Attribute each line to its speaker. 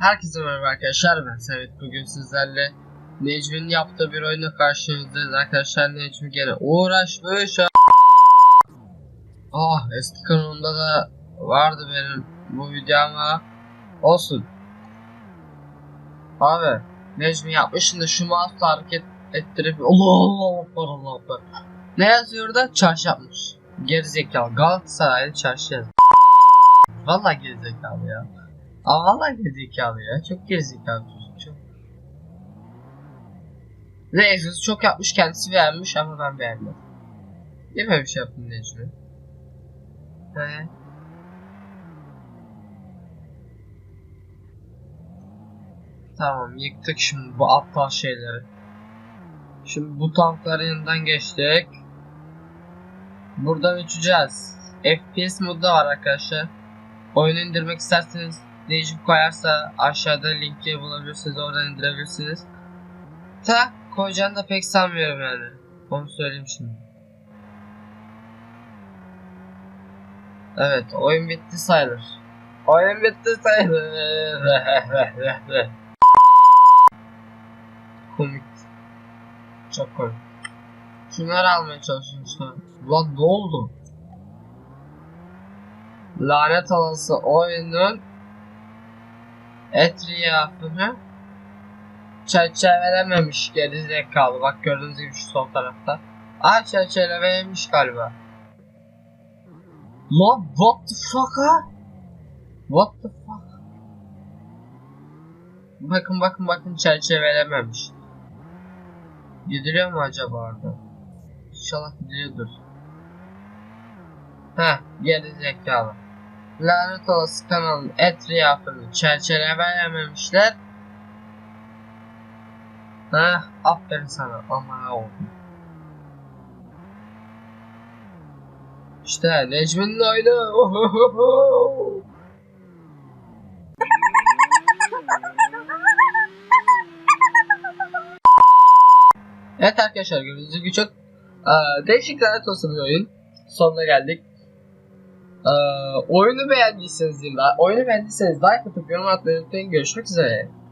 Speaker 1: Herkese merhaba arkadaşlar ben Samet. Bugün sizlerle Necmi'nin yaptığı bir oyuna karşınızdayız. Arkadaşlar Necmi gene uğraşmış. Ah eski kanalımda da vardı benim bu video ama olsun. Abi Necmi yapmışsın da şu mouse'la hareket ettirip Allah Allah Allah Allah Allah Ne yazıyor da çarşı yapmış. Gerizekalı. Galatasaraylı çarşı yazmış. Vallahi gerizekalı ya Aa vallahi gerizekalı ya. Çok gerizekalı çocuk çok. Ve egzozu çok yapmış kendisi beğenmiş ama ben beğenmedim. Niye böyle bir şey yaptın Necmi? He. Tamam yıktık şimdi bu aptal şeyleri. Şimdi bu tankların yanından geçtik. Buradan uçacağız. FPS modu da var arkadaşlar. Oyunu indirmek isterseniz Necip koyarsa aşağıda linki bulabilirsiniz oradan indirebilirsiniz. Ta koyacağını da pek sanmıyorum yani. Onu söyleyeyim şimdi. Evet oyun bitti sayılır. Oyun bitti sayılır. komik. Çok komik. Şunları almaya çalışıyorum işte. Lan ne oldu? Lanet olası oyunun etrafını çerçevelememiş gerizekalı. Bak gördüğünüz gibi şu sol tarafta. Aa çerçevelememiş galiba. Lan what the fuck ha? What the fuck? Bakın bakın bakın çerçevelememiş. Gidiliyor mu acaba orada? İnşallah gidiliyordur. Heh gerizekalı. Lanet olası kanalın etrafını çerçevelememişler. Heh aferin sana aman oğlum. İşte Necmi'nin oyunu. Ohohoho. Evet arkadaşlar gördüğünüz gibi çok değişik lanet olsun bir oyun. Sonuna geldik. Eee, oyunu beğendiyseniz. Oyunu beğendiyseniz like atıp yorum atmayı unutmayın. Görüşmek üzere.